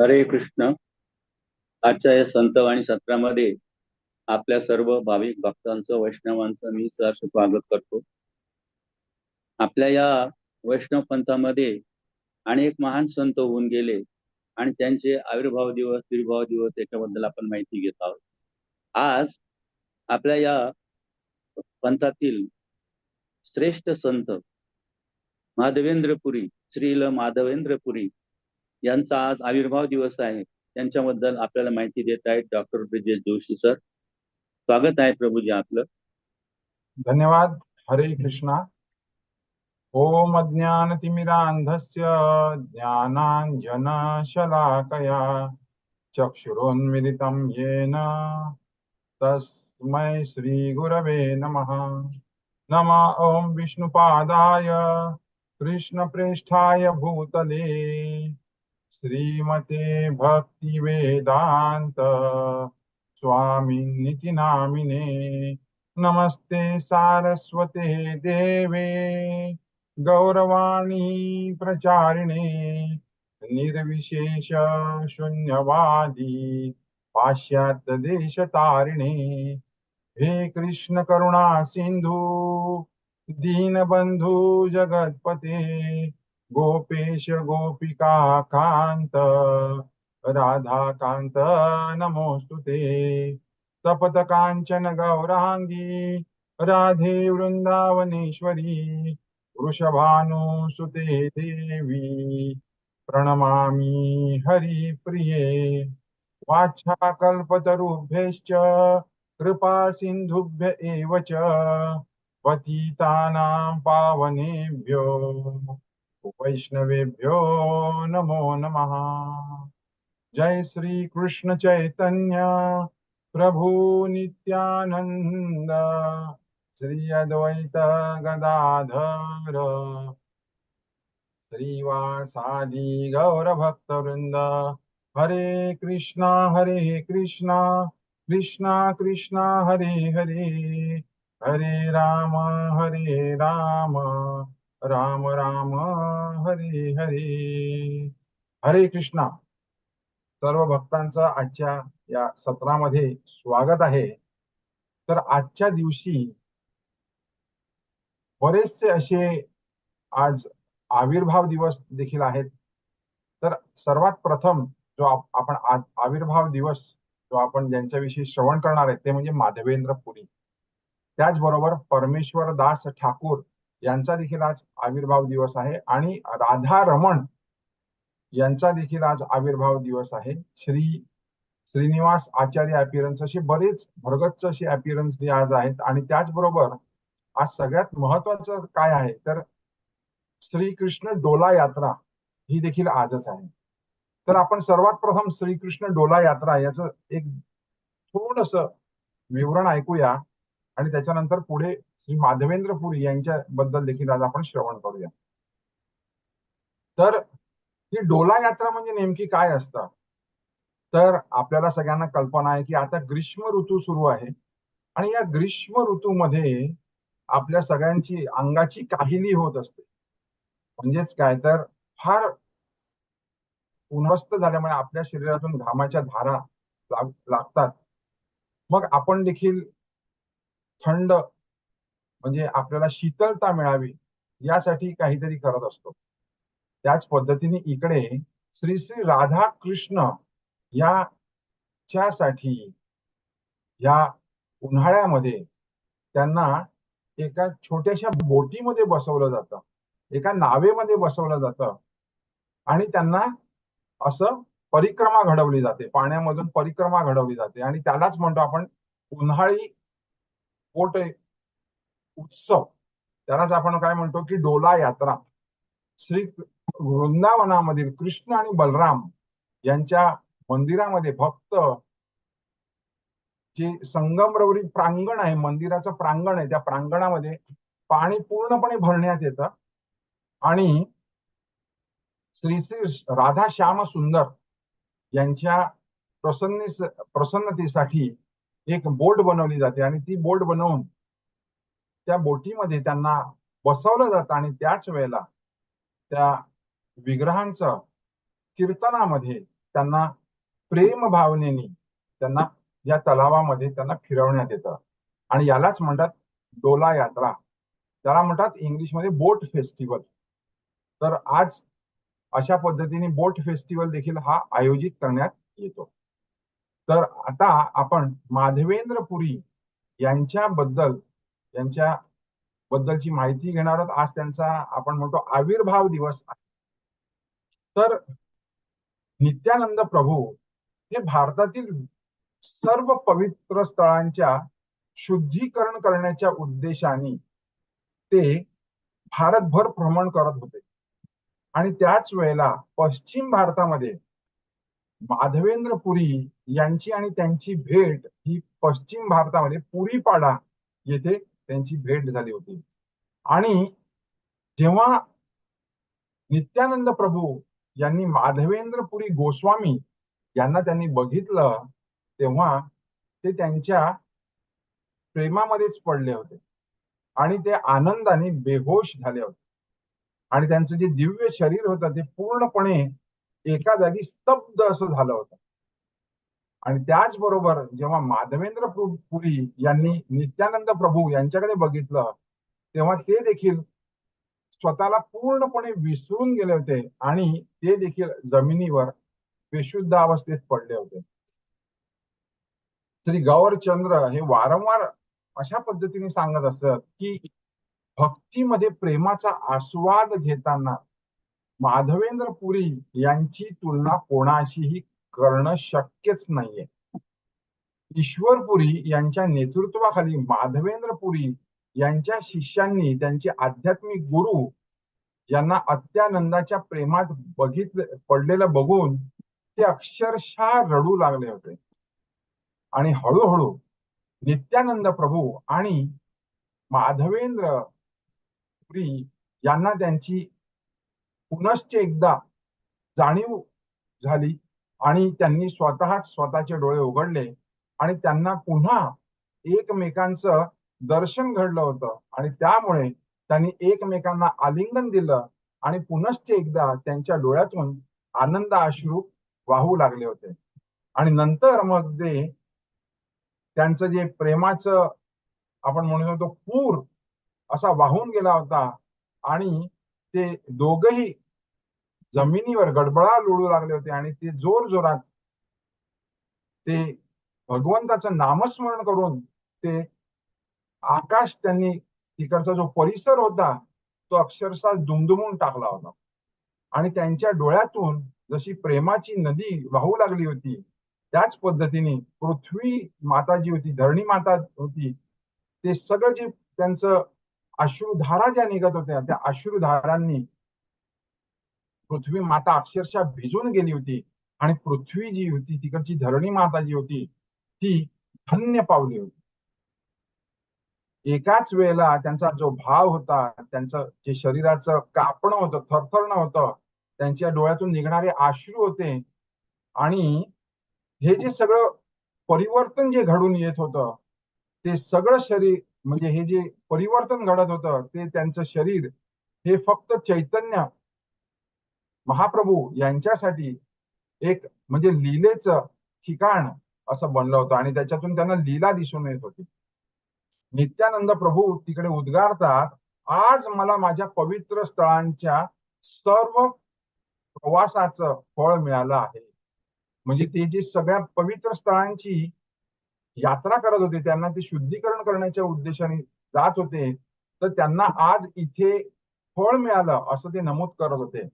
हरे कृष्ण. आजच्या या संतवाणी सत्रामध्ये आपल्या सर्व भाविक भक्तांचं वैष्णवांचं मी सर स्वागत करतो. आपल्या या वैष्णव पंथामध्ये अनेक महान संत होऊन गेले आणि त्यांचे आविर्भाव दिवस तिरुभाव दिवस याच्याबद्दल आपण माहिती घेत आहोत. आज आपल्या या पंथातील श्रेष्ठ संत माधवेंद्रपुरी श्रील माधवेंद्रपुरी यांचा आज आविर्भाव दिवस आहे. त्यांच्याबद्दल आपल्याला माहिती देत आहेत डॉक्टर ब्रिजेश जोशी सर. स्वागत आहे प्रभूजी आपलं. धन्यवाद. हरे कृष्णा. ओम अज्ञानतिमिरान्धस्य ज्ञानाञ्जनशलाकया चक्षुरोन्मिलितं येन तस्मै श्रीगुरवे नमः। नम ॐ विष्णुपादाय कृष्णप्रेष्ठाय भूतले। श्रीमते भक्तिवेदान्त स्वामिनिति नामिने नमस्ते सारस्वते देवे गौरवाणी प्रचारिणे निर्विशेष शून्यवादी पाश्चात्य देश तारिणे हे कृष्ण करुणा सिंधू दीनबंधू जगतपते। गोपेश गोपिका कांत राधा कांत नमोस्तुते सपत कांचन गौरांगी राधे वृंदावनेश्वरी वृषभानुसुते देवी. प्रणमामि हरिप्रिये. वाच्छाकल्पतरुभ्यश्च कृपा सिन्धुभ्य एव च पतितानां पावनेभ्यो. वैष्णवेभ्यो नमो नमः। जय श्री कृष्ण चैतन्य। प्रभु नित्यानंद श्री अद्वैत गदाधर। श्रीवासादि गौरभक्तवृंद हरे कृष्णा हरे कृष्णा। कृष्णा कृष्णा हरे हरे। हरे राम हरे राम। राम राम हरे हरे. हरे कृष्णा. सर्व भक्तांचं आजच्या या सत्रामध्ये स्वागत आहे. तर आजच्या दिवशी बरेचसे असे आज आविर्भाव दिवस देखील आहेत. तर सर्वात प्रथम जो आपण आज आविर्भाव दिवस जो आपण ज्यांच्याविषयी श्रवण करणार आहेत ते म्हणजे माधवेंद्र पुरी. त्याचबरोबर परमेश्वर दास ठाकूर यांचा देखील आज आविर्भाव दिवस आहे. आणि राधा रमण यांचा देखील आज आविर्भाव दिवस आहे. श्री श्रीनिवास आचार्य अपिरन्स असे बरेच भरगच्च असे अपियरन्स आज आहेत. आणि त्याचबरोबर आज सगळ्यात महत्वाचं काय आहे? तर श्रीकृष्ण डोला यात्रा ही देखील आजच आहे. तर आपण सर्वात प्रथम श्रीकृष्ण डोला यात्रा याचं एक थोडस विवरण ऐकूया. आणि त्याच्यानंतर पुढे श्री माधवेंद्र पुरी यांच्या बद्दल देखील आज आपण श्रवण करूया. तर ही डोला यात्रा म्हणजे नेमकी काय असतं? तर आपल्याला सगळ्यांना कल्पना आहे की आता ग्रीष्म ऋतू सुरू आहे आणि या ग्रीष्म ऋतूमध्ये आपल्या सगळ्यांची अंगाची काहिली होत असते. म्हणजेच काय? तर फार उन्हस्त झाल्यामुळे आपल्या शरीरातून घामाच्या धारा लाग- लागतात. मग आपण देखील थंड म्हणजे आपल्याला शीतलता मिळावी यासाठी काहीतरी करत असतो. त्याच पद्धतीने इकडे श्री श्री राधा कृष्ण याच्यासाठी या उन्हाळ्यामध्ये त्यांना एका छोट्याशा बोटीमध्ये बसवलं जातं. एका नावेमध्ये बसवलं जातं. आणि त्यांना असं परिक्रमा घडवली जाते. पाण्यामधून परिक्रमा घडवली जाते. आणि त्यालाच म्हणतो आपण उन्हाळी पोट उत्सव. त्यालाच आपण काय म्हणतो की डोला यात्रा. श्री वृंदावनामधील कृष्ण आणि बलराम यांच्या मंदिरामध्ये भक्त जे संगमरवरी प्रांगण आहे मंदिराचं प्रांगण आहे त्या प्रांगणामध्ये पाणी पूर्णपणे भरण्यात येतं. आणि श्री श्री राधा श्याम सुंदर यांच्या प्रसन्ने प्रसन्नतेसाठी एक बोट बनवली जाते. आणि ती बोट बनवून त्या बोटीमध्ये त्यांना बसवलं जातं आणि त्याच वेळेला त्या विग्रहांचं कीर्तनामध्ये त्यांना प्रेम भावनेने त्यांना या तलावामध्ये त्यांना फिरवण्यात येतं. आणि यालाच म्हणतात डोला यात्रा. त्याला म्हणतात इंग्लिशमध्ये बोट फेस्टिवल. तर आज अशा पद्धतीने बोट फेस्टिवल देखील हा आयोजित करण्यात येतो. तर आता आपण माधवेंद्र पुरी यांच्याबद्दल यांच्या बद्दलची माहिती घेणार आहोत. आज त्यांचा आपण म्हणतो आविर्भाव दिवस आहे. तर नित्यानंद प्रभू हे भारतातील सर्व पवित्र स्थळांच्या शुद्धीकरण करण्याच्या उद्देशाने ते भारतभर भ्रमण करत होते. आणि त्याच वेळेला पश्चिम भारतामध्ये माधवेंद्र पुरी यांची आणि त्यांची भेट ही पश्चिम भारतामध्ये पुरीपाडा येथे त्यांची भेट झाली होती. आणि जेव्हा नित्यानंद प्रभू यांनी माधवेंद्रपुरी गोस्वामी यांना त्यांनी बघितलं तेव्हा ते त्यांच्या प्रेमामध्येच पडले होते. आणि ते आनंदाने बेहोश झाले होते. आणि त्यांचं जे दिव्य शरीर होतं ते पूर्णपणे एका जागी स्तब्ध असं झालं होतं. आणि त्याचबरोबर जेव्हा माधवेंद्र पुरी यांनी नित्यानंद प्रभू यांच्याकडे बघितलं तेव्हा ते देखील स्वतःला पूर्णपणे विसरून गेले होते आणि ते देखील जमिनीवर बेशुद्ध अवस्थेत पडले होते. श्री गौरचंद्र हे वारंवार अशा पद्धतीने सांगत असत की भक्तीमध्ये प्रेमाचा आस्वाद घेताना माधवेंद्र पुरी यांची तुलना कोणाशीही करणं शक्यच नाहीये. ईश्वरपुरी यांच्या नेतृत्वाखाली माधवेंद्र पुरी यांच्या शिष्यांनी त्यांचे आध्यात्मिक गुरु यांना अत्यानंदाच्या प्रेमात बघितले पडलेलं बघून ते अक्षरशः रडू लागले होते. आणि हळूहळू नित्यानंद प्रभू आणि माधवेंद्र पुरी यांना त्यांची पुनश्च एकदा जाणीव झाली. आणि त्यांनी स्वतःच स्वतःचे डोळे उघडले आणि त्यांना पुन्हा एकमेकांचं दर्शन घडलं होतं. आणि त्यामुळे त्यांनी एकमेकांना आलिंगन दिलं आणि पुनश्च एकदा त्यांच्या डोळ्यातून आनंद अश्रू वाहू लागले होते. आणि नंतर मग ते त्यांचं जे प्रेमाचं आपण म्हणू शकतो पूर असा वाहून गेला होता आणि ते दोघही जमिनीवर गडबडा लोळू लागले होते आणि ते जोर जोरात ते भगवंताचं नामस्मरण करून ते आकाश त्यांनी तिकडचा जो परिसर होता तो अक्षरशः दुमदुमून टाकला होता. आणि त्यांच्या डोळ्यातून जशी प्रेमाची नदी वाहू लागली होती त्याच पद्धतीने पृथ्वी माता जी होती धरणी माता होती ते सगळं जे त्यांचं अश्रुधारा ज्या निघत होत्या त्या अश्रुधारांनी पृथ्वी माता अक्षरशः भिजून गेली होती. आणि पृथ्वी जी होती तिकडची धरणी माता जी होती ती धन्य पावली होती. एकाच वेळेला त्यांचा जो भाव होता त्यांचं जे शरीराचं कापणं होतं थरथरणं होतं त्यांच्या डोळ्यातून निघणारे आश्रू होते. आणि हे जे सगळं परिवर्तन जे घडून येत होतं ते सगळं शरीर म्हणजे हे जे परिवर्तन घडत होतं ते त्यांचं शरीर हे फक्त चैतन्य महाप्रभू यांच्यासाठी एक म्हणजे लिलेच ठिकाण असं बनलं होतं आणि त्याच्यातून त्यांना लीला दिसून येत होती. नित्यानंद प्रभू तिकडे उद्गारतात आज मला माझ्या पवित्र स्थळांच्या सर्व प्रवासाचं फळ मिळालं आहे. म्हणजे ते जे सगळ्या पवित्र स्थळांची यात्रा करत होते त्यांना ते शुद्धीकरण करण्याच्या उद्देशाने जात होते तर त्यांना आज इथे फळ मिळालं असं ते नमूद करत होते.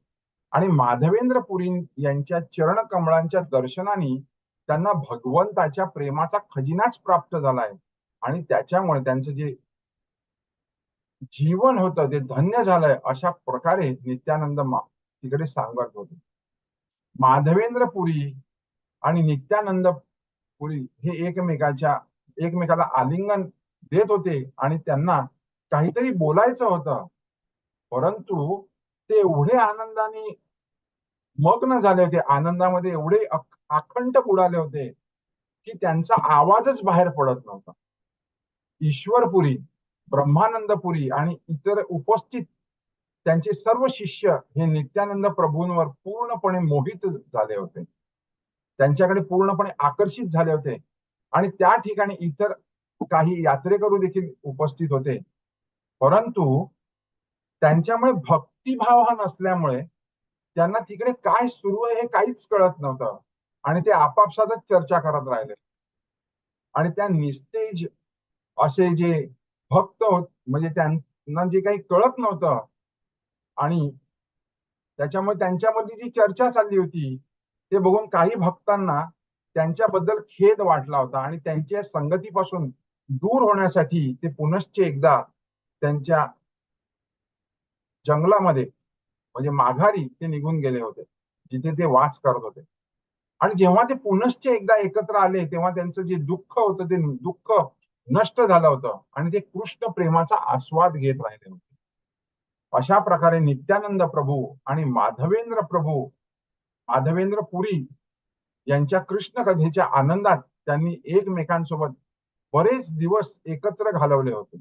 आणि माधवेंद्र पुरी यांच्या चरण कमळांच्या दर्शनाने त्यांना भगवंताच्या प्रेमाचा खजिनाच प्राप्त झालाय आणि त्याच्यामुळे त्यांचं जे जीवन होतं ते धन्य झालंय अशा प्रकारे नित्यानंद तिकडे सांगत होते. माधवेंद्र पुरी आणि नित्यानंद पुरी हे एकमेकाच्या एकमेकाला आलिंगन देत होते आणि त्यांना काहीतरी बोलायचं होतं. परंतु ते एवढे आनंदाने मग्न झाले होते. आनंदामध्ये एवढे अखंड बुडाले होते की त्यांचा आवाजच बाहेर पडत नव्हता. ईश्वरपुरी ब्रह्मानंदपुरी आणि इतर उपस्थित त्यांचे सर्व शिष्य हे नित्यानंद प्रभूंवर पूर्णपणे मोहित झाले होते. त्यांच्याकडे पूर्णपणे आकर्षित झाले होते आणि त्या ठिकाणी इतर काही यात्रेकरू देखील उपस्थित होते. परंतु त्यांच्यामुळे भक्तिभाव हा नसल्यामुळे त्यांना तिकडे काय सुरू आहे हे काहीच कळत नव्हतं. आणि ते आपापसातच चर्चा करत राहिले. आणि त्या निस्तेज असे जे भक्त होत म्हणजे त्यांना जे काही कळत नव्हतं. आणि त्याच्यामुळे त्यांच्यामध्ये जी चर्चा चालली होती ते बघून काही भक्तांना त्यांच्याबद्दल खेद वाटला होता. आणि त्यांच्या संगतीपासून दूर होण्यासाठी ते पुनश्च एकदा त्यांच्या जंगलामध्ये म्हणजे माघारी ते निघून गेले होते. जिथे ते वास करत होते. आणि जेव्हा ते पुनश्च एकदा एकत्र आले तेव्हा त्यांचं जे दुःख होतं ते दुःख नष्ट झालं होतं. आणि ते कृष्ण प्रेमाचा आस्वाद घेत राहिले होते. अशा प्रकारे नित्यानंद प्रभू आणि माधवेंद्र प्रभू माधवेंद्र पुरी यांच्या कृष्ण कथेच्या आनंदात त्यांनी एकमेकांसोबत बरेच दिवस एकत्र घालवले होते.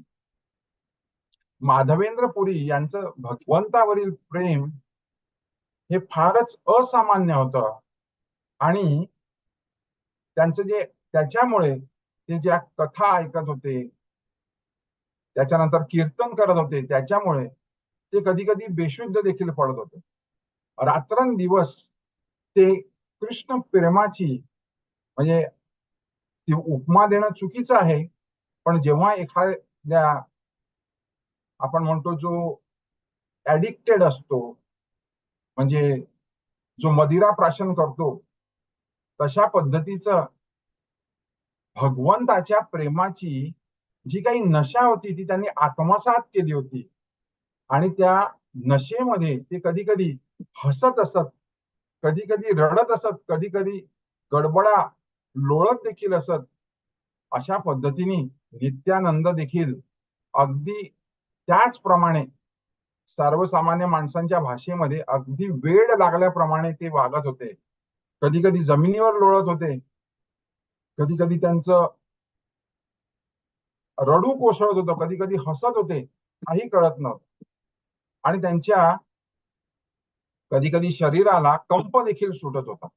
माधवेंद्र पुरी यांचं भगवंतावरील प्रेम हे फारच असामान्य होतं. आणि त्यांचं जे त्याच्यामुळे ते ज्या कथा ऐकत होते त्याच्यानंतर कीर्तन करत होते त्याच्यामुळे ते कधी कधी बेशुद्ध देखील पडत होते. रात्रंदिवस ते कृष्ण प्रेमाची म्हणजे ती उपमा देणं चुकीचं आहे पण जेव्हा एखाद्या आपण म्हणतो जो ऍडिक्टेड असतो म्हणजे जो मदिरा प्राशन करतो तशा पद्धतीचं भगवंताच्या प्रेमाची जी काही नशा होती ती त्यांनी आत्मसात केली होती. आणि त्या नशेमध्ये ते कधी कधी हसत असत कधी कधी रडत असत कधी कधी गडबडा लोळत देखील असत. अशा पद्धतीने नित्यानंद देखील अगदी त्याचप्रमाणे सर्वसामान्य माणसांच्या भाषेमध्ये अगदी वेळ लागल्याप्रमाणे ते वागत होते. कधी कधी जमिनीवर लोळत होते. कधी कधी त्यांचं रडू कोसळत होतं. कधी कधी हसत होते. काही कळत नव्हतं. आणि त्यांच्या कधी कधी शरीराला कंप देखील सुटत होता.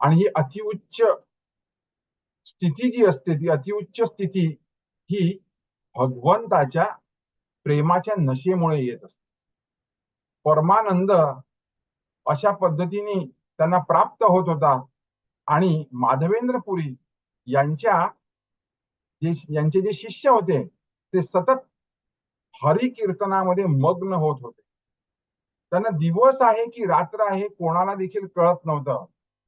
आणि ही अतिउच्च स्थिती जी असते ती अतिउच्च स्थिती ही भगवंताच्या प्रेमाच्या नशेमुळे येत असते. परमानंद अशा पद्धतीने त्यांना प्राप्त होत होता. आणि माधवेंद्र पुरी यांच्या जे यांचे जे शिष्य होते ते सतत हरि कीर्तनामध्ये मग्न होत होते. त्यांना दिवस आहे की रात्र आहे कोणाला देखील कळत नव्हतं.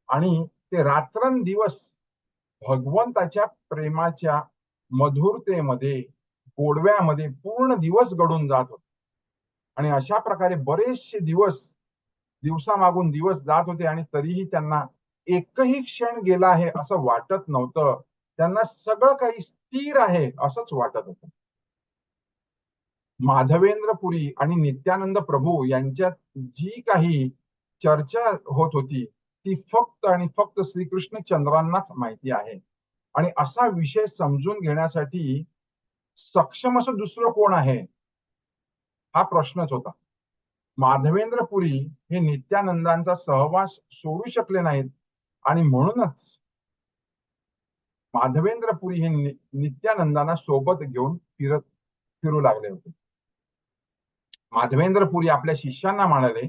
आणि ते रात्रंदिवस भगवंताच्या प्रेमाच्या मधुरतेमध्ये गोडव्यामध्ये पूर्ण दिवस घडून जात होते. आणि अशा प्रकारे बरेचसे दिवस दिवसामागून दिवस जात होते आणि तरीही त्यांना एकही क्षण गेला आहे असं वाटत नव्हतं. त्यांना सगळं काही स्थिर आहे असंच वाटत होत. माधवेंद्र पुरी आणि नित्यानंद प्रभू यांच्यात जी काही चर्चा होत होती ती फक्त आणि फक्त श्रीकृष्ण चंद्रांनाच माहिती आहे. आणि असा विषय समजून घेण्यासाठी सक्षम असं दुसरं कोण आहे? हा प्रश्नच होता. माधवेंद्र पुरी हे नित्यानंदांचा सहवास सोडू शकले नाहीत आणि म्हणूनच माधवेंद्र पुरी हे नित्यानंदांना सोबत घेऊन फिरत फिरू लागले होते. माधवेंद्र पुरी आपल्या शिष्यांना म्हणाले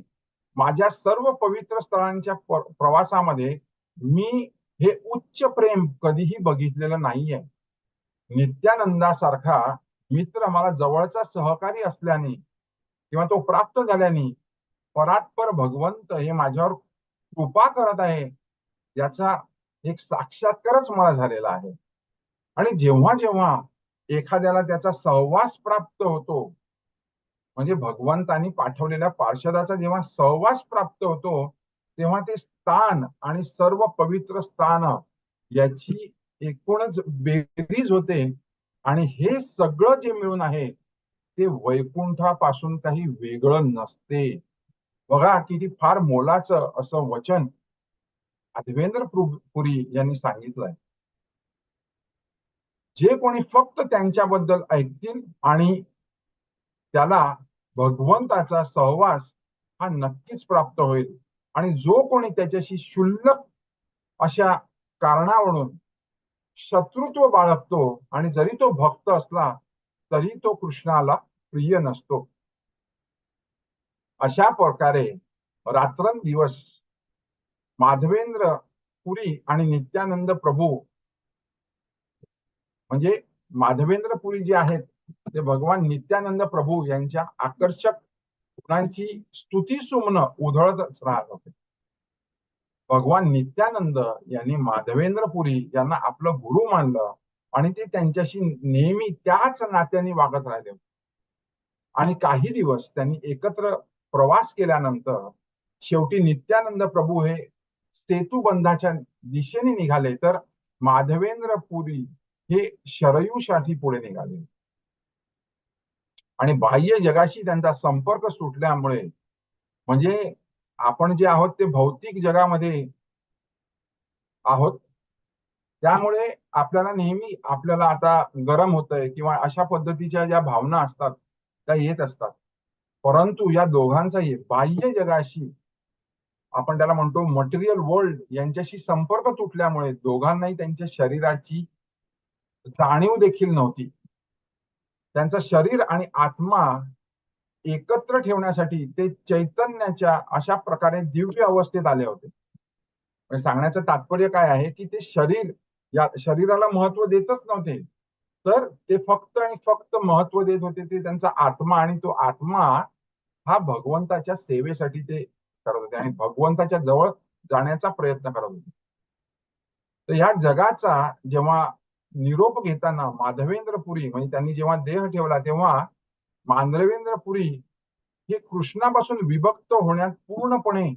माझ्या सर्व पवित्र स्थळांच्या प्रवासामध्ये मी हे उच्च प्रेम कधीही बघितलेलं नाहीये. नित्यानंदासारखा मित्र मला जवळचा सहकारी असल्याने किंवा तो प्राप्त झाल्याने परात्पर भगवंत हे माझ्यावर कृपा करत आहे याचा एक साक्षात्कारच मला झालेला आहे. आणि जेव्हा जेव्हा एखाद्याला त्याचा सहवास प्राप्त होतो म्हणजे भगवंतानी पाठवलेल्या पार्षदाचा जेव्हा सहवास प्राप्त होतो तेव्हा ते स्थान आणि सर्व पवित्र स्थान याची एकूणच बेरीज होते. आणि हे सगळं जे मिळून आहे ते वैकुंठापासून काही वेगळं नसते. बघा किती फार मोलाचं असं वचन अधवेंद्र पुरी यांनी सांगितलंय. जे कोणी फक्त त्यांच्याबद्दल ऐकतील आणि त्याला भगवंताचा सहवास हा नक्कीच प्राप्त होईल. आणि जो कोणी त्याच्याशी शुल्लक अशा कारणावरून शत्रुत्व बाळगतो आणि जरी तो भक्त असला तरी तो कृष्णाला प्रिय नसतो. अशा प्रकारे रात्रंदिवस माधवेंद्र पुरी आणि नित्यानंद प्रभू म्हणजे माधवेंद्र पुरी जे आहेत ते भगवान नित्यानंद प्रभू यांच्या आकर्षक गुणांची स्तुती सुमन उधळतच राहत होते. भगवान नित्यानंद यांनी माधवेंद्रपुरी यांना आपलं गुरु मानलं आणि ते त्यांच्याशी नेहमी त्याच नात्याने वागत राहिले. आणि काही दिवस त्यांनी एकत्र प्रवास केल्यानंतर शेवटी नित्यानंद प्रभू हे सेतुबंधाच्या दिशेने निघाले तर माधवेंद्रपुरी हे शरयूसाठी पुढे निघाले. आणि बाह्य जगाशी त्यांचा संपर्क सुटल्यामुळे म्हणजे आपण जे आहोत ते भौतिक जगामध्ये आहोत. त्यामुळे आपल्याला नेहमी आपल्याला आता गरम होतंय किंवा अशा पद्धतीच्या ज्या भावना असतात त्या येत असतात. परंतु या दोघांचाही बाह्य जगाशी आपण त्याला म्हणतो मटेरियल वर्ल्ड यांच्याशी संपर्क तुटल्यामुळे दोघांनाही त्यांच्या शरीराची जाणीव देखील नव्हती. त्यांचं शरीर आणि आत्मा एकत्र ठेवण्यासाठी ते चैतन्याच्या अशा प्रकारे दिव्य अवस्थेत आले होते. म्हणजे सांगण्याचं तात्पर्य काय आहे की ते शरीर या शरीराला महत्त्व देतच नव्हते. तर ते फक्त आणि फक्त महत्त्व देत होते ते त्यांचा आत्मा आणि तो आत्मा हा भगवंताच्या सेवेसाठी ते करत होते आणि भगवंताच्या जवळ जाण्याचा प्रयत्न करत होते. तर ह्या जगाचा जेव्हा निरोप घेताना माधवेंद्र पुरी म्हणजे त्यांनी जेव्हा देह ठेवला तेव्हा मांधवेंद्र पुरी हे कृष्णापासून विभक्त होण्यात पूर्णपणे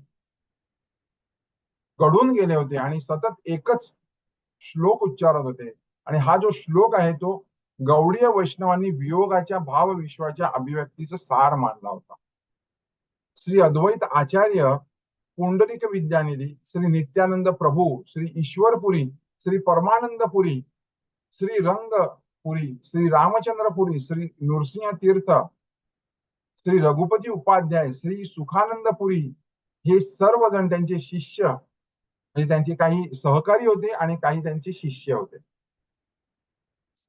घडून गेले होते आणि सतत एकच श्लोक उच्चारत होते. आणि हा जो श्लोक आहे तो गौडीय वैष्णवांनी वियोगाच्या भाव विश्वाच्या अभिव्यक्तीचा सार मानला होता. श्री अद्वैत आचार्य पुंडलिक विद्यानिधी श्री नित्यानंद प्रभू श्री ईश्वरपुरी श्री परमानंदपुरी श्री रंग पुरी श्री रामचंद्रपुरी श्री नृसिंह तीर्थ श्री रघुपती उपाध्याय श्री सुखानंदपुरी हे सर्वजण त्यांचे शिष्य. म्हणजे त्यांचे काही सहकारी होते आणि काही त्यांचे शिष्य होते.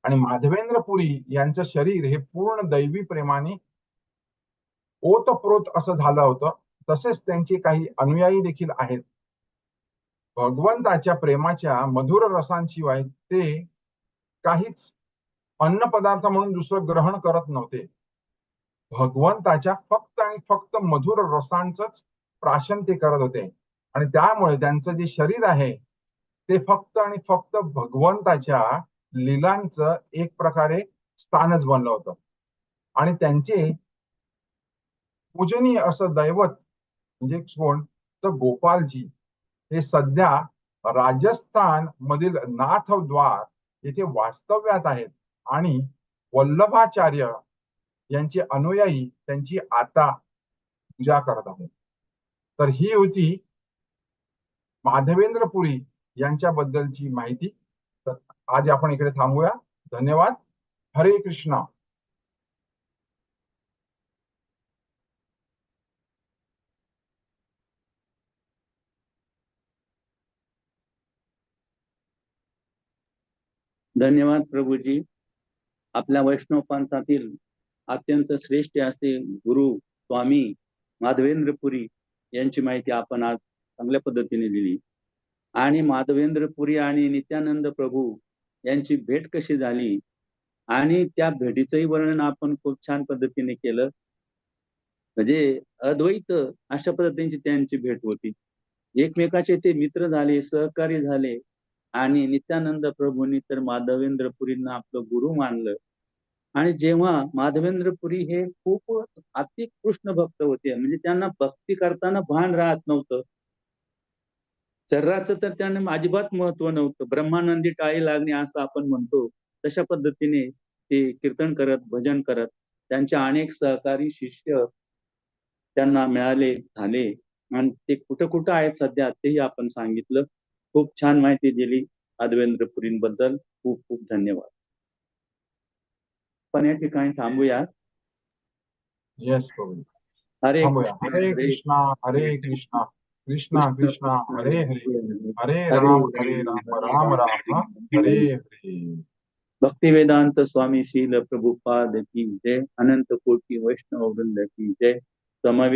आणि माधवेंद्र पुरी यांचं शरीर हे पूर्ण दैवी प्रेमाने ओतप्रोत असं झालं होतं. तसेच त्यांचे काही अनुयायी देखील आहेत. भगवंताच्या प्रेमाच्या मधुर रसांशिवाय ते काहीच अन्न पदार्थ म्हणून दुसरं ग्रहण करत नव्हते. भगवंताच्या फक्त आणि फक्त मधुर रसांचंच प्राशन ते करत होते. आणि त्यामुळे त्यांचं जे शरीर आहे ते फक्त आणि फक्त भगवंताच्या लिलांचं एक प्रकारे स्थानच बनलं होतं. आणि त्यांचे पूजनीय असं दैवत म्हणजे कोण? तर गोपालजी. हे सध्या राजस्थान मधील नाथद्वार येथे वास्तव्यात आहेत. आणि वल्लभाचार्य यांचे अनुयायी त्यांची आता पूजा करत आहेत. तर ही होती माधवेंद्र पुरी यांच्याबद्दलची माहिती. तर आज आपण इकडे थांबूया. धन्यवाद. हरे कृष्णा. धन्यवाद प्रभूजी. आपल्या वैष्णव पंथातील अत्यंत श्रेष्ठ असे गुरु स्वामी माधवेंद्र पुरी यांची माहिती आपण आज चांगल्या पद्धतीने दिली. आणि माधवेंद्र पुरी आणि नित्यानंद प्रभू यांची भेट कशी झाली? आणि त्या भेटीचंही वर्णन आपण खूप छान पद्धतीने केलं. म्हणजे अद्वैत अशा पद्धतीची त्यांची भेट होती. एकमेकाचे ते मित्र झाले सहकारी झाले आणि नित्यानंद प्रभूंनी तर माधवेंद्र पुरींना आपलं गुरु मानलं. आणि जेव्हा माधवेंद्र पुरी हे खूप अति कृष्ण भक्त होते म्हणजे त्यांना भक्ती करताना भान राहत नव्हतं. शरीराचं तर त्यांना अजिबात महत्त्व नव्हतं. ब्रह्मानंदी टाळी लागणे असं आपण म्हणतो. तशा पद्धतीने ते कीर्तन करत भजन करत त्यांच्या अनेक सहकारी शिष्य त्यांना मिळाले झाले. आणि ते कुठं कुठं आहेत सध्या तेही आपण सांगितलं. खूप छान माहिती दिली अद्वेंद्र पुरींबद्दल. खूप खूप धन्यवाद. पण या ठिकाणी थांबूया. येस प्रभू हरे हरे कृष्णा हरे कृष्णा. कृष्णा कृष्णा हरे हरे. हरे राम हरे राम राम राम हरे हरे. भक्तिवेदांत स्वामी शील प्रभुपाद की जय. अनंत कोटी वैष्णव वृंद की जय. समवेत